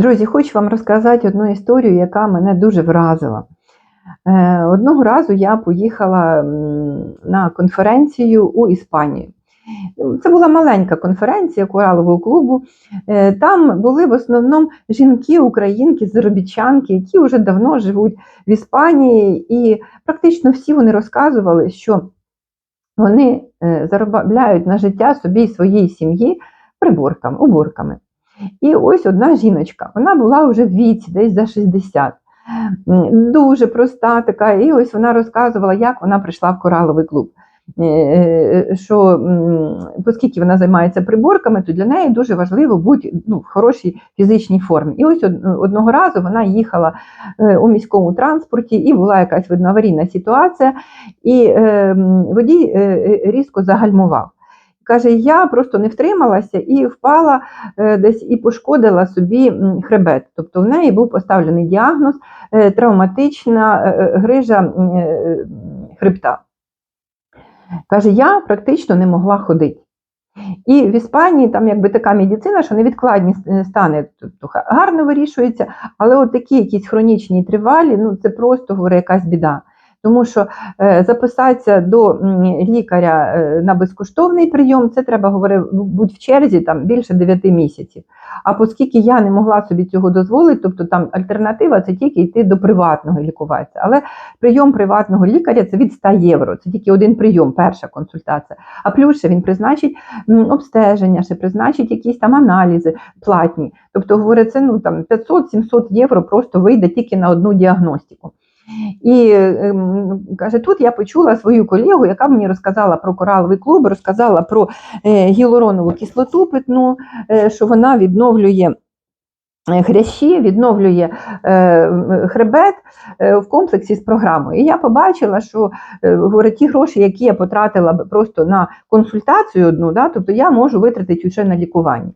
Друзі, хочу вам розказати одну історію, яка мене дуже вразила. Е, Одного разу я поїхала на конференцію у Іспанію. Це була маленька конференція коралового клубу. Е, Там були в основному жінки, українки, заробітчанки, які вже давно живуть в Іспанії, і практично всі вони розказували, що вони е, заробляють на життя собі і своїй сім'ї приборками, уборками. І ось одна жіночка, вона була вже в віці, десь за 60. Дуже проста така, і ось вона розказувала, як вона прийшла в кораловий клуб. Е, е, Що оскільки вона займається приборками, то для неї дуже важливо бути ну, в хорошій фізичній формі. І ось одного разу вона їхала е, у міському транспорті, і була якась видно аварійна ситуація, і водій різко загальмував. Каже, я просто не втрималася і впала е, десь і пошкодила собі хребет. Тобто в неї був поставлений діагноз е, травматична е, грижа хребта. Каже, я практично не могла ходити. І в Іспанії там якби така медицина, що невідкладні стани тобто, гарно вирішуються, але от такі якісь хронічні тривалі, ну це просто говорю, якась біда. Тому що е, записатися до лікаря е, на безкоштовний прийом, це треба говорити, будь в черзі там більше 9 місяців. А оскільки я не могла собі цього дозволити, тобто там альтернатива це тільки йти до приватного лікуватися. Але прийом приватного лікаря це від 100 євро. Це тільки один прийом, перша консультація. А плюс ще він призначить обстеження, ще призначить якісь там аналізи платні. Тобто, говорить, це ну там 500-700 євро просто вийде тільки на одну діагностику. І ем, каже, тут я почула свою колегу, яка мені розказала про кораловий клуб, розказала про е, гіалуронову кислоту питну, е, що вона відновлює. е, Хрящі відновлює е, хребет е, в комплексі з програмою. І я побачила, що е, говорить, ті гроші, які я потратила просто на консультацію одну, да, тобто я можу витратити вже на лікування.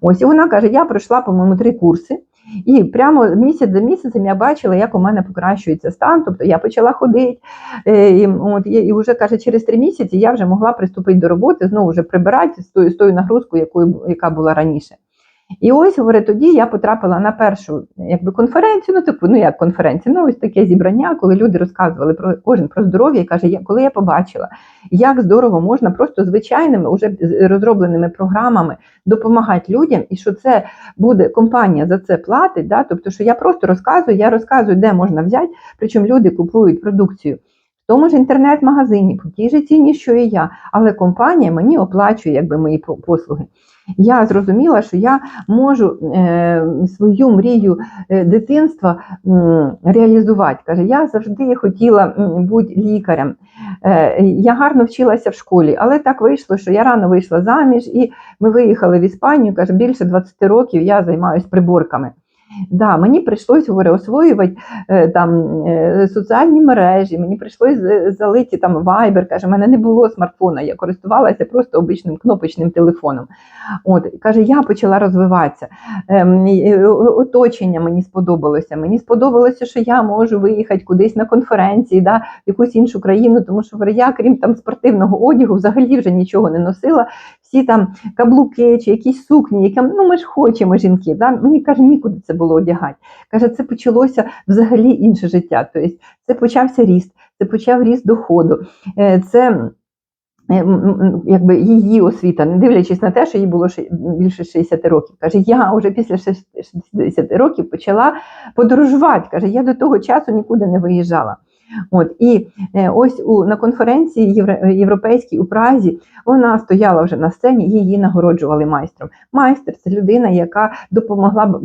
Ось і вона каже: я пройшла, по-моєму, три курси, і прямо місяць за місяцем я бачила, як у мене покращується стан. Тобто я почала ходити, е, і, от, і, вже каже, через три місяці я вже могла приступити до роботи, знову вже прибирати з тою, з тою нагрузкою, якою, яка була раніше. І ось говорить, тоді я потрапила на першу якби, конференцію, ну типу, ну як конференція, ну ось таке зібрання, коли люди розказували про кожен про здоров'я. І каже, я, коли я побачила, як здорово можна просто звичайними, уже розробленими програмами допомагати людям, і що це буде компанія за це платить. Да? Тобто, що я просто розказую, я розказую, де можна взяти, причому люди купують продукцію. Тому ж інтернет-магазині, по тій же ціні, що і я, але компанія мені оплачує якби, мої послуги. Я зрозуміла, що я можу е, свою мрію е, дитинства реалізувати. Каже, я завжди хотіла бути лікарем. Е, я гарно вчилася в школі, але так вийшло, що я рано вийшла заміж, і ми виїхали в Іспанію. Каже, більше 20 років я займаюся приборками. Да, мені прийшлось говорю, освоювати е, там е, соціальні мережі, мені прийшлось залити там Viber, каже, в мене не було смартфона, я користувалася просто обичним кнопочним телефоном. От, каже, я почала розвиватися. Ем, е, оточення мені сподобалося. Мені сподобалося, що я можу виїхати кудись на конференції, да, в якусь іншу країну, тому що я, крім там спортивного одягу, взагалі вже нічого не носила. Всі там каблуки чи якісь сукні, які ну ми ж хочемо жінки. Да? Мені каже, нікуди це було одягати. Каже, це почалося взагалі інше життя. Тобто це почався ріст, це почав ріст доходу. Е, Це якби її освіта, не дивлячись на те, що їй було більше 60 років. Каже, я вже після шест- 60 років почала подорожувати. Каже, я до того часу нікуди не виїжджала. От і е, ось у на конференції європейській у Празі вона стояла вже на сцені, її нагороджували майстром. Майстер це людина, яка допомогла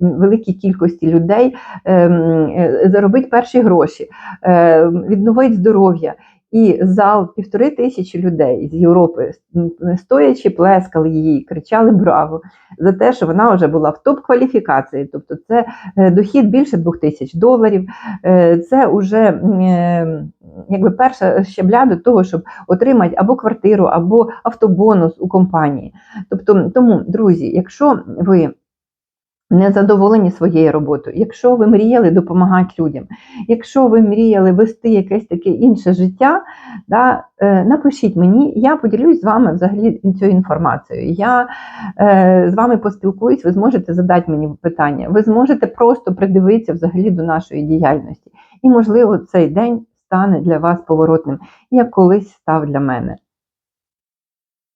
великій кількості людей ем, е, заробити перші гроші, е, відновити здоров'я. І зал півтори тисячі людей з Європи стоячи, плескали її, кричали браво за те, що вона вже була в топ-кваліфікації. Тобто, це е, дохід більше двох тисяч доларів. Е, Це вже е, якби перша щебля до того, щоб отримати або квартиру, або автобонус у компанії. Тобто, тому, друзі, якщо ви не задоволені своєю роботою, якщо ви мріяли допомагати людям, якщо ви мріяли вести якесь таке інше життя, да, е, напишіть мені, я поділюсь з вами взагалі цією інформацією. Я е, з вами поспілкуюсь, ви зможете задати мені питання, ви зможете просто придивитися взагалі до нашої діяльності. І, можливо, цей день стане для вас поворотним, як колись став для мене.